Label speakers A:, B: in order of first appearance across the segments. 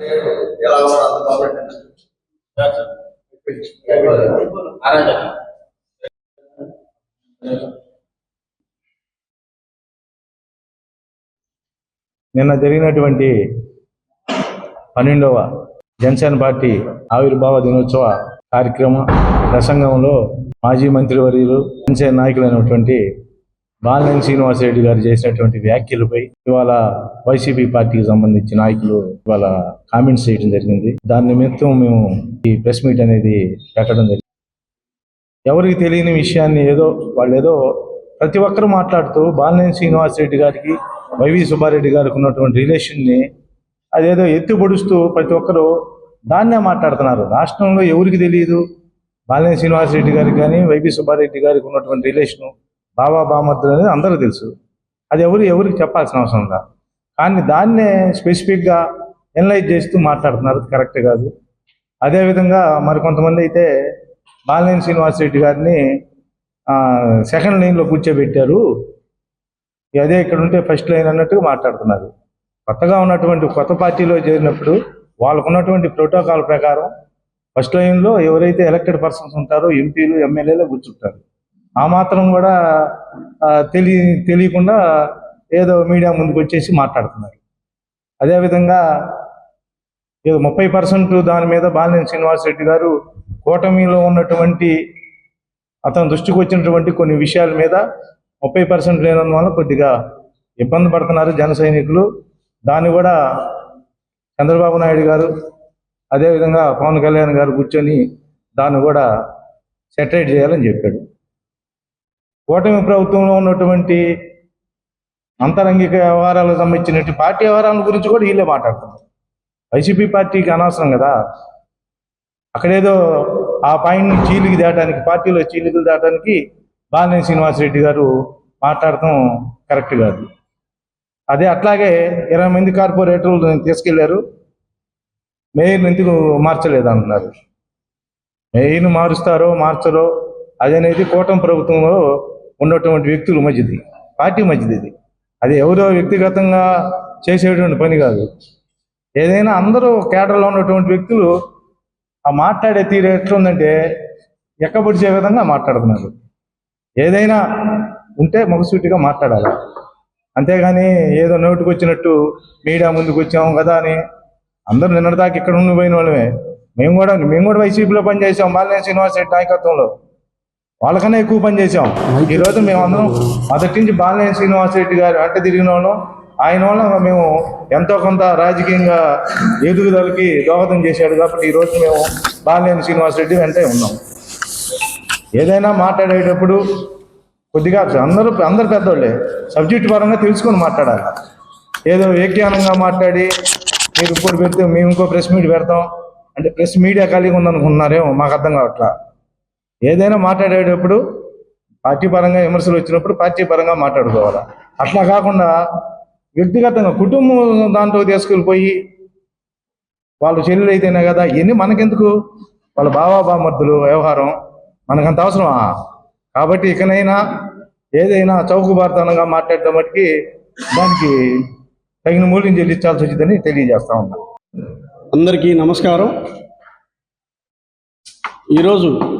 A: ఎలా ఉన్నారు? అంత బాగుంటుంది
B: నిన్న జరిగినటువంటి పన్నెండవ జనసేన పార్టీ ఆవిర్భావ దినోత్సవ కార్యక్రమ ప్రసంగంలో మాజీ మంత్రివర్యులు జనసేన నాయకులైనటువంటి బాలినేని శ్రీనివాసరెడ్డి గారు చేసినటువంటి వ్యాఖ్యలపై ఇవాళ వైసీపీ పార్టీకి సంబంధించిన నాయకులు ఇవాళ కామెంట్స్ చేయడం జరిగింది. దాని నిమిత్తం మేము ఈ ప్రెస్ మీట్ అనేది పెట్టడం జరిగింది. ఎవరికి తెలియని విషయాన్ని ఏదో వాళ్ళు ఏదో ప్రతి ఒక్కరు మాట్లాడుతూ బాలినేని శ్రీనివాసరెడ్డి గారికి వైవి సుబ్బారెడ్డి గారికి ఉన్నటువంటి రిలేషన్ని అదేదో ఎత్తి పొడుస్తూ ప్రతి ఒక్కరు దాన్నే మాట్లాడుతున్నారు. రాష్ట్రంలో ఎవరికి తెలియదు బాలినేని శ్రీనివాసరెడ్డి గారికి కానీ వైవి సుబ్బారెడ్డి గారికి ఉన్నటువంటి రిలేషను బాబా బామర్దులు అనేది అందరూ తెలుసు. అది ఎవరు ఎవరికి చెప్పాల్సిన అవసరం ఉందా? కానీ దాన్నే స్పెసిఫిక్గా ఎనలైజ్ చేస్తూ మాట్లాడుతున్నారు. కరెక్ట్ కాదు. అదేవిధంగా మరి కొంతమంది అయితే బాలినేని శ్రీనివాసరెడ్డి గారిని సెకండ్ లైన్లో కూర్చోబెట్టారు. అదే ఇక్కడ ఉంటే ఫస్ట్ లైన్ అన్నట్టుగా మాట్లాడుతున్నారు. కొత్తగా ఉన్నటువంటి కొత్త పార్టీలో చేరినప్పుడు వాళ్ళకు ఉన్నటువంటి ప్రోటోకాల్ ప్రకారం ఫస్ట్ లైన్లో ఎవరైతే ఎలక్టెడ్ పర్సన్స్ ఉంటారో ఎంపీలు ఎమ్మెల్యేలు కూర్చుంటారు. ఆ మాత్రం కూడా తెలియ తెలియకుండా ఏదో మీడియా ముందుకు వచ్చేసి మాట్లాడుతున్నారు. అదేవిధంగా ఏదో ముప్పై పర్సెంట్ దాని మీద బాలినేని శ్రీనివాసరెడ్డి గారు కూటమిలో ఉన్నటువంటి అతని దృష్టికి వచ్చినటువంటి కొన్ని విషయాల మీద ముప్పై పర్సెంట్ లేనందువల్ల కొద్దిగా ఇబ్బంది పడుతున్నారు జన సైనికులు. దాన్ని కూడా చంద్రబాబు నాయుడు గారు అదేవిధంగా పవన్ కళ్యాణ్ గారు కూర్చొని దాన్ని కూడా సెటరేట్ చేయాలని చెప్పాడు. కూటమి ప్రభుత్వంలో ఉన్నటువంటి అంతరంగిక వ్యవహారాలకు సంబంధించినటువంటి పార్టీ వ్యవహారాల గురించి కూడా వీళ్ళే మాట్లాడుతున్నారు. వైసీపీ పార్టీకి అనవసరం కదా. అక్కడేదో ఆ పాయింట్ని చీలికి దాటానికి పార్టీలో చీలికలు దాటానికి బాలినేని శ్రీనివాసరెడ్డి గారు మాట్లాడటం కరెక్ట్ కాదు. అదే అట్లాగే ఇరవై మంది కార్పొరేటర్లు తీసుకెళ్ళారు. మేయర్ని ఎందుకు మార్చలేదు అంటున్నారు మేయర్ను మారుస్తారో మార్చరో అదనేది కూటమి ప్రభుత్వంలో ఉన్నటువంటి వ్యక్తుల మధ్యది పార్టీ మధ్యది ఇది అది ఎవరో వ్యక్తిగతంగా చేసేటువంటి పని కాదు. ఏదైనా అందరూ కేటర్లో ఉన్నటువంటి వ్యక్తులు ఆ మాట్లాడే తీరు ఎట్లుందంటే ఎక్కబడిచే విధంగా మాట్లాడుతున్నారు. ఏదైనా ఉంటే మొగసూటిగా మాట్లాడాలి. అంతేగాని ఏదో నోటుకు వచ్చినట్టు మీడియా ముందుకు వచ్చాము కదా అని అందరూ నిన్నటిదాకా ఇక్కడ ఉండి పోయిన వాళ్ళమే. మేము కూడా మేము కూడా వైసీపీలో పనిచేసాం బాలినేని శ్రీనివాస రెడ్డి నాయకత్వంలో. వాళ్ళకన్నా ఎక్కువ పని చేసాం ఈ రోజు మేము అందరం మొదటి నుంచి బాలినేని శ్రీనివాస్ రెడ్డి గారు వెంట తిరిగిన వాళ్ళం. ఆయన వల్ల మేము ఎంతో కొంత రాజకీయంగా ఎదుగుదలకి దోహదం చేశాడు కాబట్టి ఈ రోజు మేము బాలినేని శ్రీనివాస్ రెడ్డి వెంటే ఉన్నాం. ఏదైనా మాట్లాడేటప్పుడు కొద్దిగా అందరూ అందరు పెద్దోళ్ళే. సబ్జెక్ట్ పరంగా తెలుసుకొని మాట్లాడాలి. ఏదో వ్యాఖ్యానంగా మాట్లాడి మీరు ఇప్పుడు పెడితే మేము ఇంకో ప్రెస్ మీట్ పెడతాం. అంటే ప్రెస్ మీడియా కలిగి ఉందనుకుంటున్నారేమో మాకు అర్థం కావట్లా. ఏదైనా మాట్లాడేటప్పుడు పార్టీ పరంగా విమర్శలు వచ్చినప్పుడు పార్టీ పరంగా మాట్లాడుకోవాలి? అట్లా కాకుండా వ్యక్తిగతంగా కుటుంబం దాంట్లో తీసుకెళ్ళిపోయి వాళ్ళు చెల్లెలు అయితేనే కదా ఇవన్నీ మనకెందుకు? వాళ్ళ బావా బామర్దులు వ్యవహారం మనకంత అవసరమా? కాబట్టి ఇకనైనా ఏదైనా చౌకబార్తనంగా మాట్లాడటం మటుకి దానికి తగిన మూల్యం చెల్లించాల్సి వచ్చిందని తెలియజేస్తా ఉన్నా.
C: అందరికీ నమస్కారం. ఈరోజు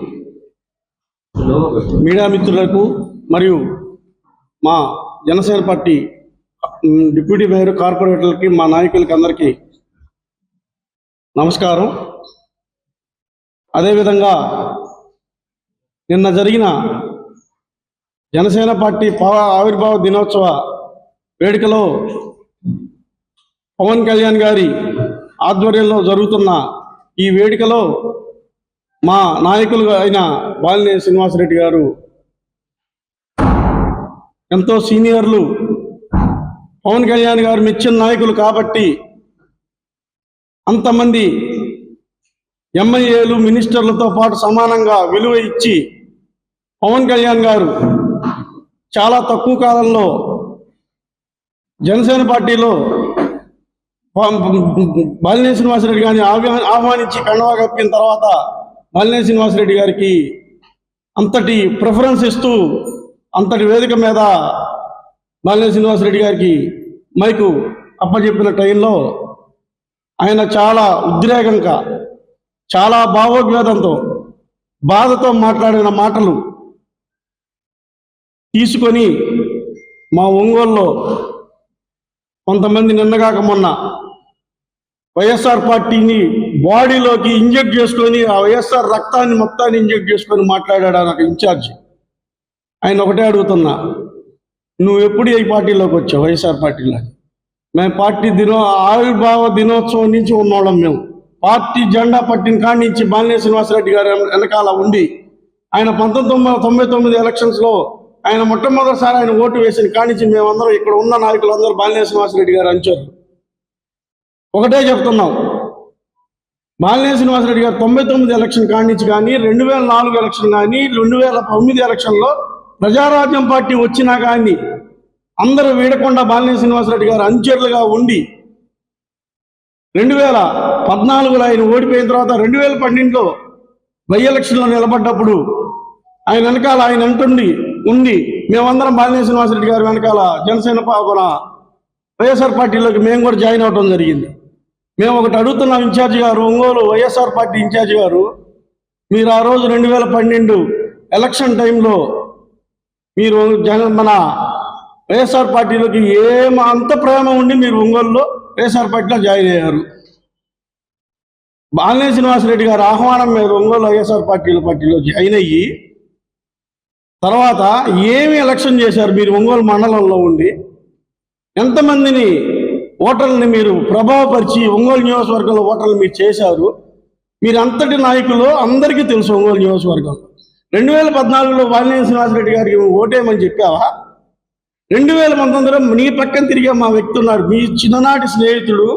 C: మీడియా మిత్రులకు మరియు మా జనసేన పార్టీ డిప్యూటీ మేయర్ కార్పొరేటర్లకి మా నాయకులకి అందరికీ నమస్కారం. అదేవిధంగా నిన్న జరిగిన జనసేన పార్టీ పవ- ఆవిర్భావ దినోత్సవ వేడుకలో పవన్ కళ్యాణ్ గారి ఆధ్వర్యంలో జరుగుతున్న ఈ వేడుకలో మా నాయకులు అయిన బాలినేని శ్రీనివాసరెడ్డి గారు ఎంతో సీనియర్లు పవన్ కళ్యాణ్ గారు మెచ్చిన నాయకులు కాబట్టి అంతమంది ఎమ్మెల్యేలు మినిస్టర్లతో పాటు సమానంగా విలువ ఇచ్చి పవన్ కళ్యాణ్ గారు చాలా తక్కువ కాలంలో జనసేన పార్టీలో బాలినేని శ్రీనివాసరెడ్డి గారిని ఆహ్వానించి కండవా కప్పిన తర్వాత బాలినేని శ్రీనివాసరెడ్డి గారికి అంతటి ప్రిఫరెన్స్ ఇస్తూ అంతటి వేదిక మీద మాలినే శ్రీనివాసరెడ్డి గారికి మైకు అప్పచెప్పిన టైంలో ఆయన చాలా ఉద్రేకంగా చాలా భావోద్వేదంతో బాధతో మాట్లాడిన మాటలు తీసుకొని మా ఒంగోలులో కొంతమంది నిన్నగాక మొన్న వైఎస్ఆర్ పార్టీని బాడీలోకి ఇంజెక్ట్ చేసుకొని ఆ వైఎస్ఆర్ రక్తాన్ని మొత్తాన్ని ఇంజెక్ట్ చేసుకొని మాట్లాడాడు నాకు ఇన్ఛార్జ్. ఆయన ఒకటే అడుగుతున్నా నువ్వు ఎప్పుడు ఈ పార్టీలోకి వచ్చావు? వైఎస్ఆర్ పార్టీలో? మేము పార్టీ దినో ఆవిర్భావ దినోత్సవం నుంచి ఉన్నోళ్ళం మేము. పార్టీ జెండా పట్టిన కాడి నుంచి బాలినేని శ్రీనివాసరెడ్డి గారు వెనకాల ఉండి ఆయన పంతొమ్మిది తొంభై తొంభై తొమ్మిది ఎలక్షన్స్లో ఆయన మొట్టమొదటిసారి ఆయన ఓటు వేసిన కాడి నుంచి మేమందరం ఇక్కడ ఉన్న నాయకులందరూ బాలినేని శ్రీనివాసరెడ్డి గారు అంచారు. ఒకటే చెప్తున్నాం బాలినేని శ్రీనివాసరెడ్డి గారు తొంభై తొమ్మిది ఎలక్షన్ కానించి కానీ రెండు వేల నాలుగు ఎలక్షన్ కానీ రెండు వేల తొమ్మిది ఎలక్షన్లో ప్రజారాజ్యం పార్టీ వచ్చినా కానీ అందరూ వీడకుండా బాలినేని శ్రీనివాసరెడ్డి గారు అంచెర్లుగా ఉండి రెండు వేల పద్నాలుగులో ఆయన ఓడిపోయిన తర్వాత రెండు వేల పన్నెండులో బై ఎలక్షన్లో నిలబడ్డప్పుడు ఆయన వెనకాల ఆయన అంటుండి ఉంది మేమందరం బాలినేని శ్రీనివాసరెడ్డి గారి వెనకాల జనసేన పా- వైఎస్ఆర్ పార్టీలోకి మేము కూడా జాయిన్ అవడం జరిగింది. మేము ఒకటి అడుగుతున్నాం ఇన్ఛార్జి గారు ఒంగోలు వైఎస్ఆర్ పార్టీ ఇన్ఛార్జి గారు. మీరు ఆ రోజు రెండు వేల పన్నెండు ఎలక్షన్ టైంలో మీరు జగ మన వైఎస్ఆర్ పార్టీలోకి ఏం అంత ప్రేమ ఉండి మీరు ఒంగోలులో వైఎస్ఆర్ పార్టీలో జాయిన్ అయ్యారు. బాలినేని శ్రీనివాసరెడ్డి గారు ఆహ్వానం మీద ఒంగోలు వైఎస్ఆర్ పార్టీల పార్టీలో జాయిన్ అయ్యి తర్వాత ఏమి ఎలక్షన్ చేశారు మీరు ఒంగోలు మండలంలో ఉండి? ఎంతమందిని ఓటర్లని మీరు ప్రభావపరిచి ఒంగోలు నియోజకవర్గంలో ఓటర్లు మీరు చేశారు. మీరు అంతటి నాయకులు అందరికీ తెలుసు ఒంగోలు నియోజకవర్గం రెండు వేల పద్నాలుగులో వాలినేని శ్రీనివాసరెడ్డి గారికి ఓటేయమని చెప్పావా? రెండు వేల పంతొమ్మిదిలో నీ పక్కన తిరిగే మా వ్యక్తి ఉన్నాడు మీ చిన్ననాటి స్నేహితుడు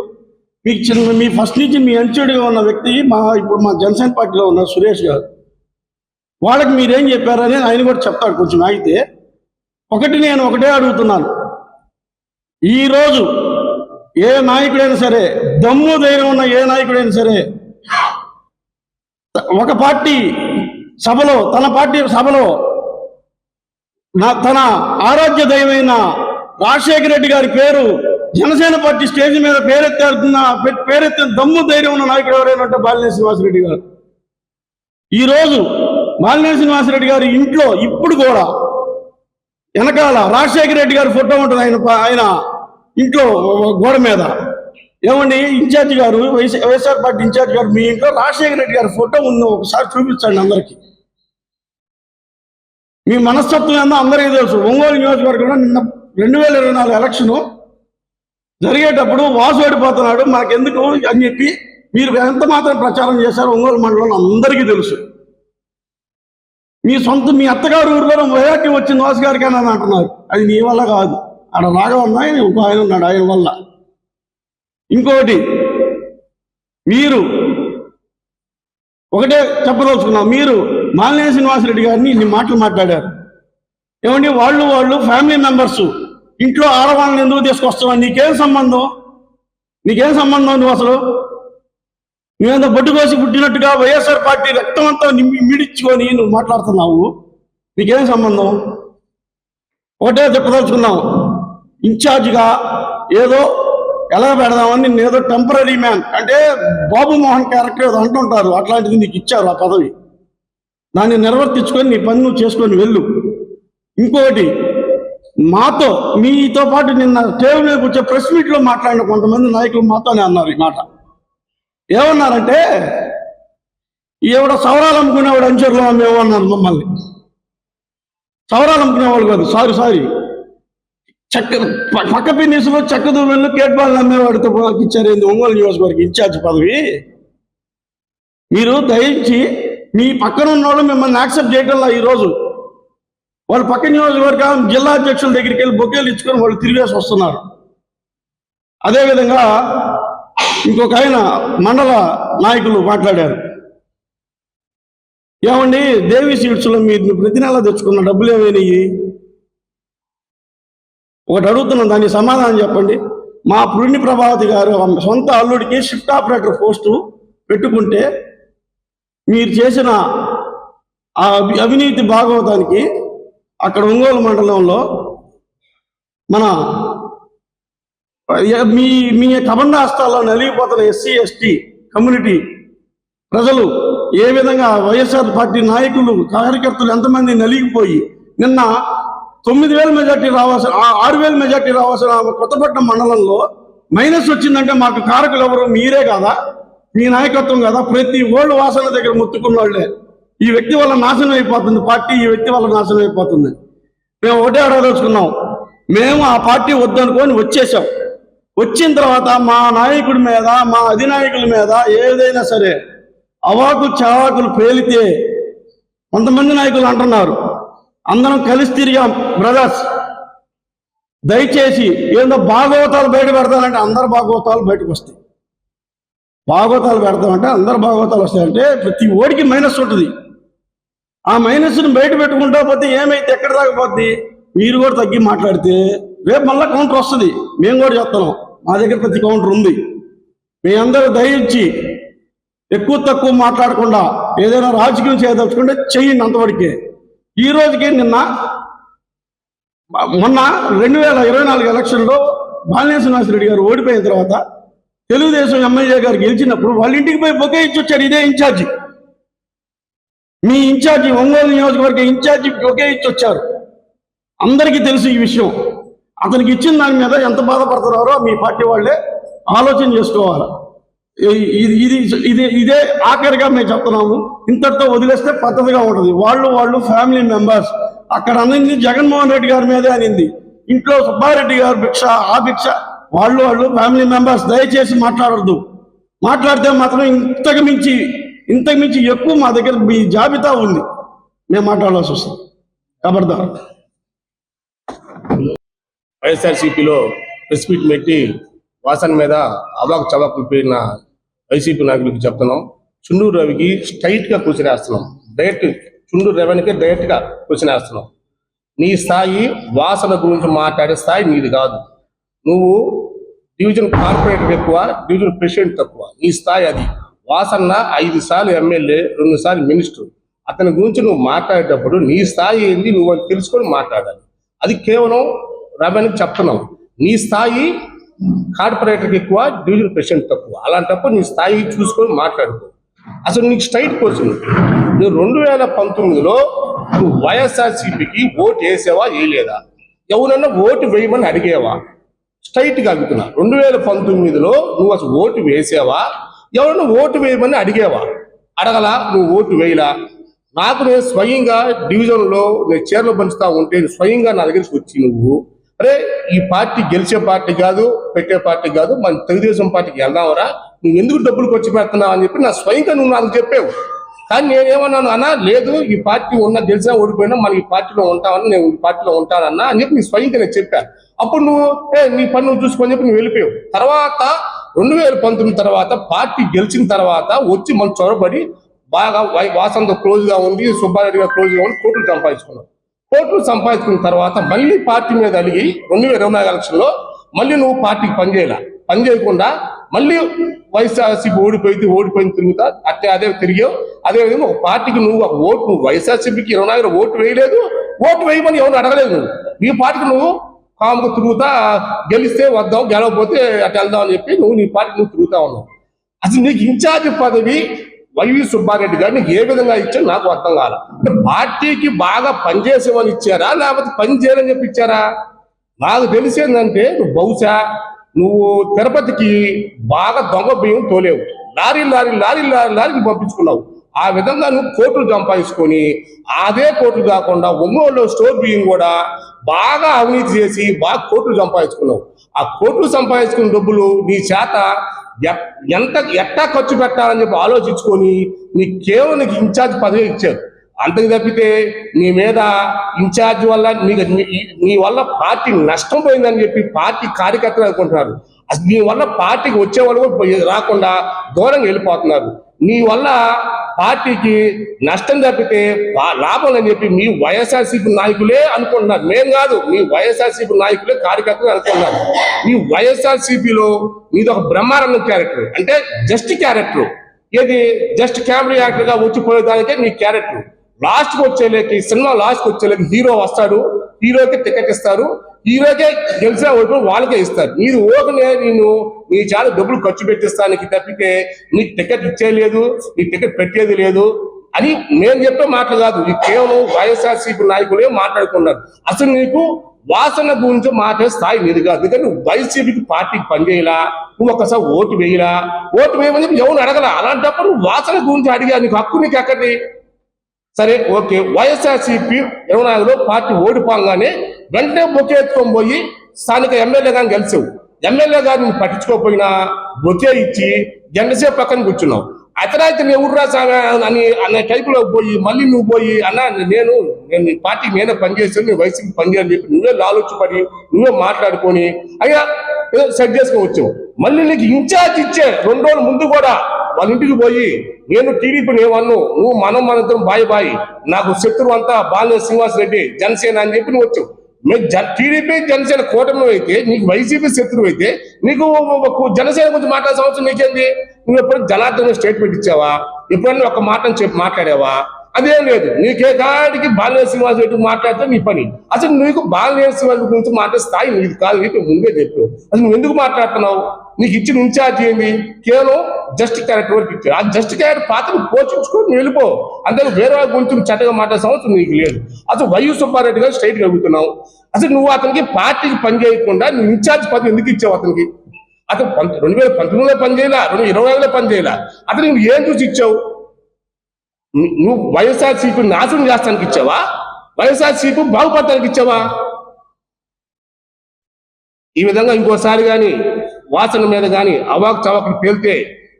C: మీకు చిన్న మీ ఫస్ట్ నుంచి మీ అంచుడిగా ఉన్న వ్యక్తి మా ఇప్పుడు మా జనసేన పార్టీలో ఉన్న సురేష్ గారు. వాళ్ళకి మీరేం చెప్పారని ఆయన కూడా చెప్తాడు కొంచెం అయితే ఒకటి నేను ఒకటే అడుగుతున్నాను. ఈరోజు ఏ నాయకుడైనా సరే దమ్ము ధైర్యం ఉన్న ఏ నాయకుడైనా సరే ఒక పార్టీ సభలో తన పార్టీ సభలో తన ఆరాధ్య దైవమైన రాజశేఖర రెడ్డి గారి పేరు జనసేన పార్టీ స్టేజ్ మీద పేరెత్తున్న పేరెత్తిన దమ్ము ధైర్యం ఉన్న నాయకుడు ఎవరైనా అంటే బాలినేని శ్రీనివాసరెడ్డి గారు. ఈ రోజు బాలినేని శ్రీనివాసరెడ్డి గారి ఇంట్లో ఇప్పుడు కూడా వెనకాల రాజశేఖర రెడ్డి గారి ఫోటో ఉంటుంది. ఆయన ఆయన ఇంట్లో గోడ మీద. ఏమండి? ఇన్ఛార్జ్ గారు వైఎస్- వైఎస్ఆర్ పార్టీ ఇన్ఛార్జ్ గారు మీ ఇంట్లో రాజశేఖర రెడ్డి గారి ఫోటో ఉంది ఒకసారి చూపించండి అందరికి. మీ మనస్తత్వం ఏందో అందరికీ తెలుసు. ఒంగోలు నియోజకవర్గంలో నిన్న రెండు వేల ఇరవై నాలుగు ఎలక్షన్ జరిగేటప్పుడు వాసు ఓడిపోతున్నాడు. మాకెందుకు అని చెప్పి మీరు ఎంత మాత్రం ప్రచారం చేశారు ఒంగోలు మండలంలో అందరికీ తెలుసు. మీ సొంత మీ అత్తగారు ఊరిలో వైరాగ్యం వచ్చింది వాసు గారికి అని అంటున్నారు. అది మీ వల్ల కాదు. ఆడ రాఘవన్న ఆయన ఇంకో ఆయన ఉన్నాడు ఆయన వల్ల. ఇంకోటి మీరు ఒకటే చెప్పదలుచుకున్నాం మీరు మాలినేని శ్రీనివాసరెడ్డి గారిని ఇన్ని మాటలు మాట్లాడారు. ఏమండి వాళ్ళు వాళ్ళు ఫ్యామిలీ మెంబర్స్ ఇంట్లో ఆడవాళ్ళని ఎందుకు తీసుకొస్తున్నావు నీకేం సంబంధం? నీకేం సంబంధం నువ్వు అసలు? నువ్వేంత బొట్టు కోసి పుట్టినట్టుగా వైఎస్ఆర్ పార్టీ రక్తం అంతా నిమ్మి మిడిచ్చుకొని నువ్వు మాట్లాడుతున్నావు. నీకేం సంబంధం? ఒకటే చెప్పదలుచుకున్నావు ఇన్ఛార్జిగా ఏదో ఎలా పెడదామని నేను ఏదో టెంపరీ మ్యాన్ అంటే బాబు మోహన్ క్యారెక్టర్ ఏదో అంటుంటారు. అట్లాంటిది నీకు ఇచ్చారు ఆ పదవి. దాన్ని నిర్వర్తించుకొని నీ పని నువ్వు చేసుకొని వెళ్ళు. ఇంకోటి మాతో మీతో పాటు నిన్న టేబుల్ మీద కూర్చో ప్రెస్ మీట్లో మాట్లాడిన కొంతమంది నాయకులు మాతోనే అన్నారు ఈ మాట. ఏమన్నారంటే ఈవిడ సవరాలు అమ్ముకునేవాడు అంచెర్లో మేము అన్నారు మమ్మల్ని. సవరాలు అమ్ముకునేవాడు కాదు. Sorry sorry. చక్క పక్క పిన్నీసులో చెక్క దూమెళ్ళు కేట్ బాల్ అమ్మేవాడితో ఇచ్చారు ఏంది? ఒంగోలు నియోజకవర్గం ఇన్ఛార్జ్ పదవి. మీరు దయించి మీ పక్కన ఉన్నవాళ్ళు మిమ్మల్ని యాక్సెప్ట్ చేయటంలా ఈరోజు వాళ్ళు పక్క నియోజకవర్గం జిల్లా అధ్యక్షుల దగ్గరికి వెళ్ళి బొకేలు ఇచ్చుకొని వాళ్ళు తిరిగేసి వస్తున్నారు. అదేవిధంగా ఇంకొక ఆయన మండల నాయకులు మాట్లాడారు. ఏమండి? దేవి సీడ్స్లో మీరు ప్రతి నెల తెచ్చుకున్న డబ్బులు ఏమైనాయి? ఒకటి అడుగుతున్నాం దానికి సమాధానం చెప్పండి. మా పురుణి ప్రభావతి గారు సొంత అల్లుడికి షిఫ్ట్ ఆపరేటర్ పోస్టు పెట్టుకుంటే మీరు చేసిన ఆ అవినీతి భాగవతానికి అక్కడ ఒంగోలు మండలంలో మన మీ మీ కబంధ హస్తాల్లో నలిగిపోతున్న ఎస్సీ ఎస్టీ కమ్యూనిటీ ప్రజలు ఏ విధంగా వైఎస్ఆర్ పార్టీ నాయకులు కార్యకర్తలు ఎంతమంది నలిగిపోయి నిన్న తొమ్మిది వేల మెజార్టీ రావాల్సిన ఆరు వేల మెజార్టీ రావాల్సిన కొత్తపట్నం మండలంలో మైనస్ వచ్చిందంటే మాకు కారకులు ఎవరు? మీరే కదా? మీ నాయకత్వం కదా? ప్రతి ఓళ్ళు వాసన దగ్గర ముత్తుకున్న వాళ్ళే ఈ వ్యక్తి వల్ల నాశనం అయిపోతుంది. పార్టీ ఈ వ్యక్తి వల్ల నాశనం అయిపోతుంది. మేము ఒకటే అడగదలుచుకున్నాం మేము ఆ పార్టీ వద్దనుకొని వచ్చేసాం వచ్చిన తర్వాత మా నాయకుడి మీద మా అధినాయకుల మీద ఏదైనా సరే అవాకు చవాకులు పేలితే కొంతమంది నాయకులు అంటున్నారు. అందరం కలిసి తిరిగాం బ్రదర్స్ దయచేసి ఏందో భాగవతాలు బయట పెడతానంటే అందరు భాగవతాలు బయటకు వస్తాయి. భాగవతాలు పెడతామంటే అందరు భాగవతాలు వస్తాయంటే ప్రతి ఓడికి మైనస్ ఉంటుంది. ఆ మైనస్ని బయట పెట్టుకుంటా పోతే ఏమైతే ఎక్కడ దాకా మీరు కూడా తగ్గి మాట్లాడితే రేపు మళ్ళీ కౌంటర్ వస్తుంది. మేము కూడా చెప్తున్నాం మా దగ్గర ప్రతి కౌంటర్ ఉంది. మీ అందరూ దయించి ఎక్కువ తక్కువ మాట్లాడకుండా ఏదైనా రాజకీయం చేయదలుచుకుంటే చెయ్యండి అంతవరకే. ఈ రోజుకి నిన్న మొన్న రెండు వేల ఇరవై నాలుగు ఎలక్షన్లో బాలినేశ్వర శ్రీనివాసరెడ్డి గారు ఓడిపోయిన తర్వాత తెలుగుదేశం ఎమ్మెల్యే గారు గెలిచినప్పుడు వాళ్ళ ఇంటికి పోయి బొకే ఇచ్చి వచ్చారు ఇదే ఇన్ఛార్జి. మీ ఇన్ఛార్జి ఒంగోలు నియోజకవర్గ ఇన్ఛార్జి బొకే ఇచ్చి వచ్చారు. అందరికీ తెలుసు ఈ విషయం. అతనికి ఇచ్చిన దాని మీద ఎంత బాధపడుతున్నారో మీ పార్టీ వాళ్ళే ఆలోచన చేసుకోవాలి. ఇది ఇది ఇది ఇదే ఆఖరిగా మేము చెప్తున్నాము. ఇంతటితో వదిలేస్తే పద్ధతిగా ఉంటుంది. వాళ్ళు వాళ్ళు ఫ్యామిలీ మెంబర్స్ అక్కడ అన్నింది జగన్మోహన్ రెడ్డి గారి మీదే అనింది. ఇంట్లో సుబ్బారెడ్డి గారు భిక్ష ఆ భిక్ష. వాళ్ళు వాళ్ళు ఫ్యామిలీ మెంబర్స్ దయచేసి మాట్లాడద్దు. మాట్లాడితే మాత్రం ఇంతకు మించి ఇంతకు మించి ఎక్కువ మా దగ్గర మీ జాబితా ఉంది. మేము మాట్లాడాల్సి వస్తుంది. కబర్దా.
D: వైఎస్ఆర్సీపీలో ప్రెస్ మీట్ పెట్టి వాసన మీద అవాక్ చవాకు పేరిన వైసీపీ నాయకులకు చెప్తున్నాం. చుండూరు రవికి స్ట్రైట్గా క్వశ్చన్ వేస్తున్నాం డైరెక్ట్ చుండూరు రవికి డైరెక్ట్గా క్వశ్చన్ వేస్తున్నాం నీ స్థాయి వాసన గురించి మాట్లాడే స్థాయి నీది కాదు. నువ్వు డివిజన్ కార్పొరేటర్ ఎక్కువ డివిజన్ ప్రెసిడెంట్ తక్కువ. నీ స్థాయి అది. వాసన్న ఐదు సార్లు ఎమ్మెల్యే రెండు సార్లు మినిస్టర్ అతని గురించి నువ్వు మాట్లాడేటప్పుడు నీ స్థాయి ఏంది నువ్వు అని తెలుసుకొని మాట్లాడాలి. అది కేవలం రమణికి చెప్తున్నావు నీ స్థాయి కార్పొరేటర్కి ఎక్కువ డివిజన్ ప్రెసిడెంట్ తక్కువ. అలాంటప్పుడు నీ స్థాయి చూసుకొని మాట్లాడుకో. అసలు నీకు స్ట్రైట్ క్వశ్చన్. నువ్వు రెండు వేల పంతొమ్మిదిలో నువ్వు వైఎస్ఆర్సీపీకి ఓటు వేసావా వేయలేదా? ఎవరన్నా ఓటు వేయమని అడిగేవా? స్ట్రైట్గా అడుగుతున్నా. రెండు వేల పంతొమ్మిదిలో నువ్వు అసలు ఓటు వేసావా? ఎవరన్నా ఓటు వేయమని అడిగేవా? అడగలా నువ్వు ఓటు వేయలా? నాకు నేను స్వయంగా డివిజన్లో నేను చీరలు పంచుతా ఉంటే స్వయంగా నా దగ్గరికి వచ్చి నువ్వు అరే ఈ పార్టీ గెలిచే పార్టీ కాదు పెట్టే పార్టీ కాదు మన తెలుగుదేశం పార్టీకి వెళ్దామరా నువ్వు ఎందుకు డబ్బులు ఖర్చు పెడుతున్నావు అని చెప్పి నా స్వయంగా నువ్వు నాకు చెప్పావు. కానీ నేనేమన్నాను అన్నా లేదు ఈ పార్టీ ఉన్న గెలిచినా ఓడిపోయినా మనం ఈ పార్టీలో ఉంటామని నేను ఈ పార్టీలో ఉంటానన్నా అని చెప్పి నీ స్వయంగా నేను చెప్పాను. అప్పుడు నువ్వు ఏ నీ పని నువ్వు చూసుకొని చెప్పి నువ్వు వెళ్ళిపోయావు. తర్వాత రెండు వేల పంతొమ్మిది తర్వాత పార్టీ గెలిచిన తర్వాత వచ్చి మనం చొరబడి బాగా వై- వాసంతో ఉంది సుబ్బారెడ్డి గారు క్లోజ్ కోట్లు సంపాదించుకున్నాం. కోట్లు సంపాదించుకున్న తర్వాత మళ్ళీ పార్టీ మీద అలిగి రెండు వేల ఇరవై నాలుగు ఎలక్షన్ మళ్ళీ నువ్వు పార్టీకి పనిచేయాల. పని చేయకుండా మళ్ళీ వైఎస్ఆర్సీపీ ఓడిపోయింది ఓడిపోయింది తిరుగుతా అట్టే అదే తిరిగావు. అదేవిధంగా ఒక పార్టీకి నువ్వు ఒక ఓటు నువ్వు వైఎస్ఆర్సీపీకి ఇరవై నాలుగు ఓటు వేయలేదు ఓటు వేయమని ఎవరు అడగలేదు నువ్వు. నీ పార్టీకి నువ్వు కాముగా తిరుగుతా గెలిస్తే వద్దాం గెలవకపోతే అటు వెళ్దాం అని చెప్పి నువ్వు నీ పార్టీ నువ్వు తిరుగుతా ఉన్నావు. అసలు నీకు ఇన్ఛార్జ్ పదవి వైవి సుబ్బారెడ్డి గారు ఏ విధంగా ఇచ్చారు నాకు అర్థం కాల. అంటే పార్టీకి బాగా పనిచేసేమని ఇచ్చారా? లేకపోతే పని చేయాలని చెప్పి ఇచ్చారా? నాకు తెలిసిందంటే నువ్వు బహుశా నువ్వు తిరుపతికి బాగా దొంగ బియ్యం తోలేవు. లారీ లారీ లారీ లారీ లారీని పంపించుకున్నావు. ఆ విధంగా నువ్వు కోట్లు సంపాదించుకొని అదే కోట్లు కాకుండా ఒంగోలు స్టోర్ బియ్యం కూడా బాగా అవినీతి చేసి బాగా కోట్లు సంపాదించుకున్నావు. ఆ కోట్లు సంపాదించుకున్న డబ్బులు నీ చేత ఎంత ఎట్టా ఖర్చు పెట్టాలని చెప్పి ఆలోచించుకొని నీ కేవలం నీకు ఇన్ఛార్జ్ పదవి ఇచ్చారు. అంతకు తప్పితే నీ మీద ఇన్ఛార్జ్ వల్ల నీ- నీ వల్ల పార్టీ నష్టం పోయిందని చెప్పి పార్టీ కార్యకర్తలు అనుకుంటున్నారు. అసలు నీ వల్ల పార్టీకి వచ్చే వాళ్ళు కూడా రాకుండా దూరంగా వెళ్ళిపోతున్నారు. నీ వల్ల పార్టీకి నష్టం తప్పితే లాభం అని చెప్పి మీ వైఎస్ఆర్సీపీ నాయకులే అనుకుంటున్నారు. మేం కాదు మీ వైఎస్ఆర్సీపీ నాయకులే కార్యకర్తలు అనుకుంటున్నారు. మీ వైఎస్ఆర్సీపీలో మీది ఒక బ్రహ్మానందం క్యారెక్టర్. అంటే జస్ట్ క్యారెక్టర్. ఏది? జస్ట్ క్యామెరా యాక్టర్గా వచ్చిపోయేదానికే మీ క్యారెక్టర్. లాస్ట్కి వచ్చేలేక ఈ సినిమా లాస్ట్కి వచ్చేలేక హీరో వస్తాడు హీరోకి టికెట్ ఇస్తారు. హీరోకే గెలిచిన ఓటు వాళ్ళకే ఇస్తారు. మీరు ఓకనే నేను నీ చాలా డబ్బులు ఖర్చు పెట్టిస్తానికి తప్పితే నీకు టికెట్ ఇచ్చేయలేదు నీ టికెట్ పెట్టేది లేదు అని నేను చెప్పే మాటలు కాదు. ఇది కేవలం వైఎస్ఆర్సీపీ నాయకులే మాట్లాడుకున్నారు. అసలు నీకు వాసన గురించి మాట్లాడే స్థాయి నీది కాదు. ఎందుకంటే వైసీపీకి పార్టీకి పనిచేయలా నువ్వు ఒకసారి ఓటు వేయలా. ఓటు వేయమని చెప్పి ఎవరు అడగల? అలాంటప్పుడు వాసన గురించి అడిగా నీకు హక్కు నీకు ఎక్కడి సరే ఓకే. వైఎస్ఆర్సీపీ ఇరవై నాలుగులో పార్టీ ఓడిపోగానే వెంటనే బొకే ఎత్తుకొని పోయి స్థానిక ఎమ్మెల్యే గారిని గెలిచావు. ఎమ్మెల్యే గారిని పట్టించుకోకపోయినా బొకే ఇచ్చి ఎంతసేపు పక్కన కూర్చున్నావు. అతనైతే నేను ఊరు రాసాగా అని అనే టైపులో పోయి మళ్ళీ నువ్వు పోయి అన్న నేను నేను నీ పార్టీకి నేనే పనిచేస్తాను నేను వైసీపీ పనిచేయని చెప్పి నువ్వే ఆలోచించబడి నువ్వే మాట్లాడుకొని అయ్యా ఏదో సెట్ చేసుకొని వచ్చావు. మళ్ళీ నీకు ఇన్ఛార్జ్ ఇచ్చే రెండు రోజుల ముందు కూడా వాళ్ళ ఇంటికి పోయి నేను టీడీపీ నేవాళ్ళు నువ్వు మనం మనందరం బాయ్ బాయ్ నాకు శత్రువు అంతా బాలినేని శ్రీనివాస్ రెడ్డి జనసేన అని చెప్పి నువ్వు వచ్చావు. మేము టీడీపీ జనసేన కూటమి అయితే నీకు వైసీపీ శత్రువు అయితే నీకు ఒక జనసేన గురించి మాట్లాడే సంవత్సరం నీకేంది? నువ్వు ఎప్పుడు జనార్దన్ స్టేట్మెంట్ ఇచ్చావా? ఎప్పుడన్నా ఒక మాట చెప్పి మాట్లాడావా? అదేం లేదు. నీకే కాడికి బాలినేని శ్రీనివాస్ రెడ్డి మాట్లాడితే నీ పని. అసలు నీకు బాలినేని శ్రీనివాస్ గురించి మాట్లాడే స్థాయి నీకు కాదు. నీకు ముందే చెప్పు. అసలు నువ్వు ఎందుకు మాట్లాడుతున్నావు? నీకు ఇచ్చిన ఇన్ఛార్జ్ ఏంది? కేవలం జస్ట్ క్యారెక్టర్ వరకు ఇచ్చారు ఆ జస్ట్ క్యారెక్టర్ పాత్రను పోషించుకొని నువ్వు వెళ్ళిపో. అందరూ వేరే గురించి చెడ్డగా మాట్లాడే సంవత్సరం నీకు లేదు. అసలు వైయు సుబ్బారెడ్డి గారు స్ట్రైట్ అడుగుతున్నావు. అసలు నువ్వు అతనికి పార్టీకి పని చేయకుండా నువ్వు ఇన్ఛార్జ్ పదవి ఎందుకు ఇచ్చావు అతనికి? అతను రెండు వేల పంతొమ్మిదిలో పని చేయలా? రెండు ఇరవై ఐదులో పని చేయాలా? అతను నువ్వు ఏం చూసి ఇచ్చావు? నువ్వు వైఎస్ఆర్ సీపీ నాశనం చేస్తానికి ఇచ్చావా? వైఎస్ఆర్ సీపీ బాగుపడటానికి ఇచ్చావా? ఈ విధంగా ఇంకోసారి కానీ వాసన మీద కానీ అవాక్ చవాకులు పేలితే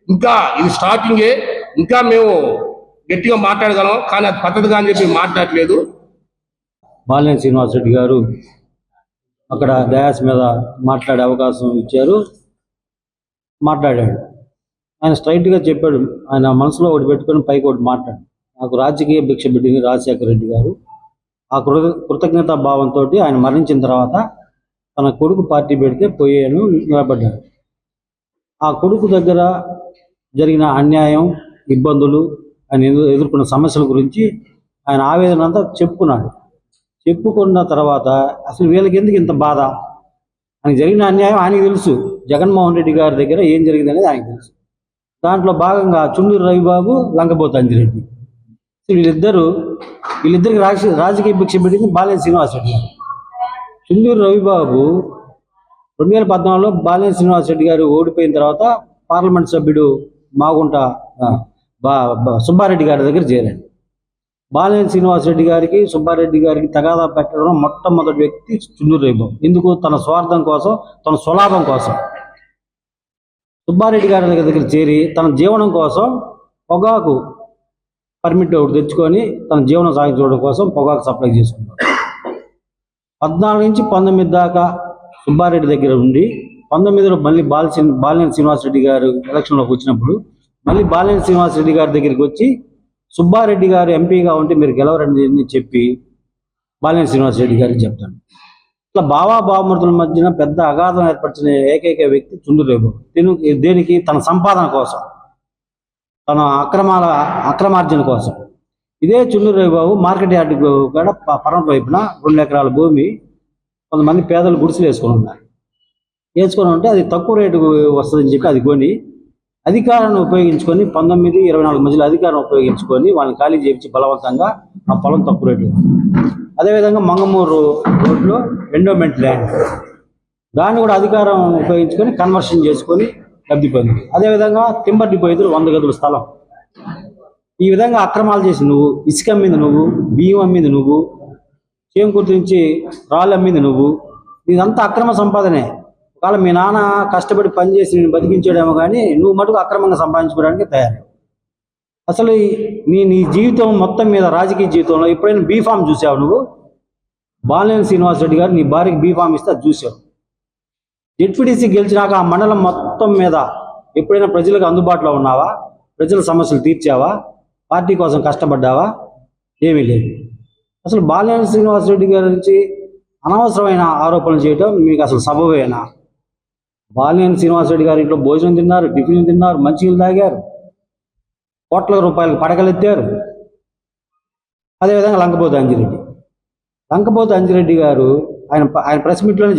D: ఇంకా ఇది స్టార్టింగే ఇంకా మేము గట్టిగా మాట్లాడగలం కానీ అది పద్ధతిగా అని చెప్పి మాట్లాడలేదు
E: బాలినేని శ్రీనివాసరెడ్డి గారు అక్కడ డయాస్ మీద మాట్లాడే అవకాశం ఇచ్చారు. మాట్లాడాడు. ఆయన స్ట్రైట్గా చెప్పాడు. ఆయన మనసులో ఒకటి పెట్టుకొని పైకి ఒకటి మాట్లాడు. నాకు రాజకీయ భిక్ష పెట్టింది రాజశేఖర రెడ్డి గారు. ఆ కృత కృతజ్ఞతా భావంతో ఆయన మరణించిన తర్వాత తన కొడుకు పార్టీ పెడితే పోయాను నిలబడ్డాడు. ఆ కొడుకు దగ్గర జరిగిన అన్యాయం ఇబ్బందులు ఆయన ఎదుర్కొన్న సమస్యల గురించి ఆయన ఆవేదన అంతా చెప్పుకున్నాడు. చెప్పుకున్న తర్వాత అసలు వీళ్ళకి ఎందుకు ఇంత బాధ? ఆయన జరిగిన అన్యాయం ఆయనకు తెలుసు. జగన్మోహన్ రెడ్డి గారి దగ్గర ఏం జరిగింది అనేది ఆయనకు తెలుసు. దాంట్లో భాగంగా చుండూరు రవిబాబు లంకపోత అంజిరెడ్డి. అసలు వీళ్ళిద్దరూ వీళ్ళిద్దరికి రాజ రాజకీయ భిక్ష పెట్టింది బాలేని శ్రీనివాసరెడ్డి గారు. చుండూరు రవిబాబు రెండు వేల పద్నాలుగులో బాలేని శ్రీనివాసరెడ్డి గారు ఓడిపోయిన తర్వాత పార్లమెంట్ సభ్యుడు మాగుంట బా సుబ్బారెడ్డి గారి దగ్గర చేరాడు. బాలినేని శ్రీనివాసరెడ్డి గారికి సుబ్బారెడ్డి గారికి తగాదా పెట్టడం మొట్టమొదటి వ్యక్తి చుండూరు రవిబాబు. ఎందుకు? తన స్వార్థం కోసం తన స్వలాభం కోసం. సుబ్బారెడ్డి గారి దగ్గర దగ్గర చేరి తన జీవనం కోసం పొగాకు పర్మిట్ ఒకటి తెచ్చుకొని తన జీవనం సాగించడం కోసం పొగాకు సప్లై చేసుకున్నాడు పద్నాలుగు నుంచి పంతొమ్మిది దాకా సుబ్బారెడ్డి దగ్గర ఉండి పంతొమ్మిదిలో మళ్ళీ బాలసి బాలినేని శ్రీనివాసరెడ్డి గారు ఎలక్షన్లోకి వచ్చినప్పుడు మళ్ళీ బాలినేని శ్రీనివాసరెడ్డి గారి దగ్గరికి వచ్చి సుబ్బారెడ్డి గారు ఎంపీగా ఉంటే మీరు గెలవరండి అని చెప్పి బాలినేని శ్రీనివాసరెడ్డి గారికి చెప్తాను. ఇట్లా బావా బావమృతుల మధ్యన పెద్ద అగాధం ఏర్పరిచిన ఏకైక వ్యక్తి చుండురేబు దీని దేనికి తన సంపాదన కోసం తన అక్రమాల అక్రమార్జన కోసం. ఇదే చుందురేబాబు బాబు మార్కెట్ యార్డ్ కూడా పరం వైపున రెండు ఎకరాల భూమి కొంతమంది పేదలు గుడిసెలు వేసుకొని ఉన్నారు. వేసుకొని ఉంటే అది తక్కువ రేటుకు వస్తుందని చెప్పి అది కొని అధికారాన్ని ఉపయోగించుకొని పంతొమ్మిది ఇరవై నాలుగు మధ్యలో అధికారం ఉపయోగించుకొని వాళ్ళని ఖాళీ చేయించి బలవంతంగా ఆ పొలం తక్కువ రేటు అదేవిధంగా మంగమూరు రోడ్లో ఎండోమెంట్ ల్యాండ్ దాన్ని కూడా అధికారం ఉపయోగించుకొని కన్వర్షన్ చేసుకొని లబ్ధి పొందింది. అదేవిధంగా టింబర్ డిపో వంద గదుల స్థలం. ఈ విధంగా అక్రమాలు చేసి నువ్వు ఇసుక అమ్మింది నువ్వు బియ్యం అమ్మింది నువ్వు చేంకుర్తి నుంచి రాళ్ళు అమ్మింది నువ్వు ఇదంతా అక్రమ సంపాదనే. ఒకవేళ మీ నాన్న కష్టపడి పనిచేసి నేను బతికించాడేమో కానీ నువ్వు మటుకు అక్రమంగా సంపాదించుకోవడానికి తయారు. అసలు ఈ- నీ నీ జీవితం మొత్తం మీద రాజకీయ జీవితంలో ఎప్పుడైనా బీఫామ్ చూసావు నువ్వు? బాలినేని శ్రీనివాసరెడ్డి గారు నీ భార్యకి బీఫామ్ ఇస్తే అది చూసావు. జెడ్పీటీసీ గెలిచినాక ఆ మండలం మొత్తం మీద ఎప్పుడైనా ప్రజలకు అందుబాటులో ఉన్నావా? ప్రజల సమస్యలు తీర్చావా? పార్టీ కోసం కష్టపడ్డావా? ఏమీ లేదు. అసలు బాలినేని శ్రీనివాసరెడ్డి గారి నుంచి అనవసరమైన ఆరోపణలు చేయడం మీకు అసలు సబవేనా బాలినేని శ్రీనివాసరెడ్డి గారి ఇంట్లో భోజనం తిన్నారు టిఫిన్ తిన్నారు మంచినీళ్ళు తాగారు. కోట్ల రూపాయలకు పడగలెత్తారు. అదేవిధంగా లంకపోతు అంజిరెడ్డి. లంకపోతు అంజిరెడ్డి గారు ఆయన ఆయన ప్రెస్ మీట్లోనే